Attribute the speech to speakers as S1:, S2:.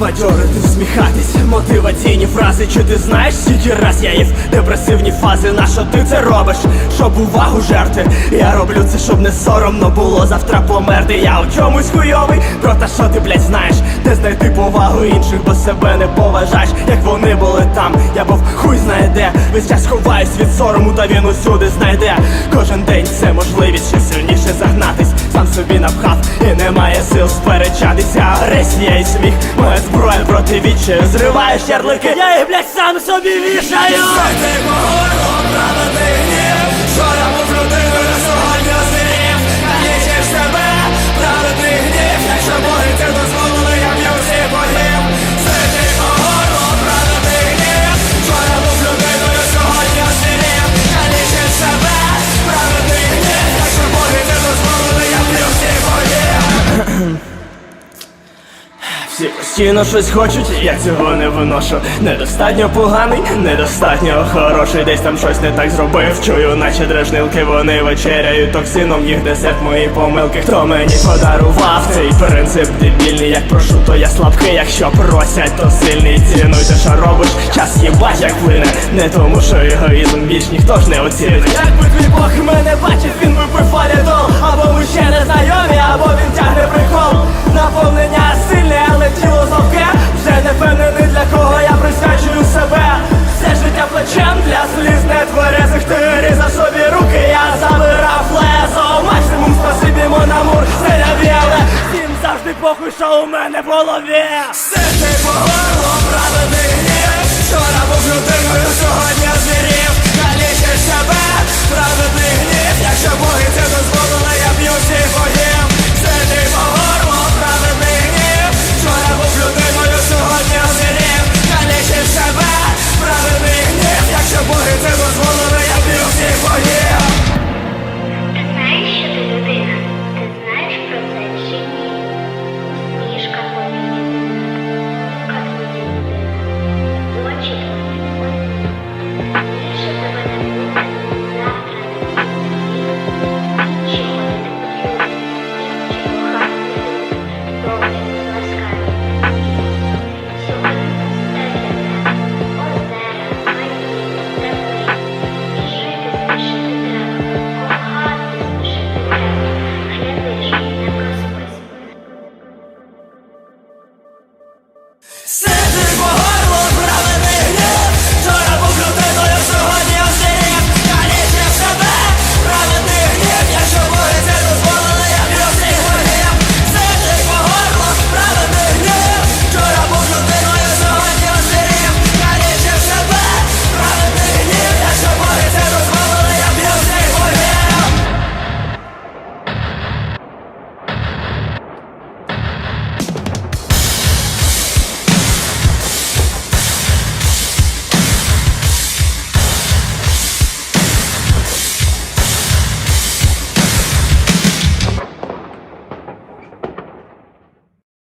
S1: Majority всміхатись, мотиваційні фрази, чи ти знаєш, скільки раз я їв депресивні фази, на що ти це робиш, щоб увагу жерти. Я роблю це, щоб не соромно було завтра померти. Я у чомусь хуйовий, про те, що ти, блядь, знаєш, де знайти повагу інших, бо себе не поважаєш, як вони були там, я був хуй знає де, весь час ховаюсь від сорому, та він усюди знайде. Кожен день це можливість ще сильніше загнатись, сам собі напхав і немає сил сперечатися. Агресія і сміх, моя зброя проти відчаю Зриваєш ярлики, я їх, блядь, сам собі вішаю.
S2: Ти могило, правда ти гнів
S1: Всі постійно щось хочуть, я цього не виношу. Недостатньо поганий, недостатньо хороший. Десь там щось не так зробив. Чую, наче дражнилки, вони вечеряють токсином, їх десерт мої помилки. Хто мені подарував цей принцип дебільний, як прошу, то я слабкий. Якщо просять, то сильний. Цінуйте, що робиш. Час їбать, як плине. Не тому, що егоїзм більш ніхто ж не оцінить. Якби твій Бог мене бачив, він би валідол Або ми ще не що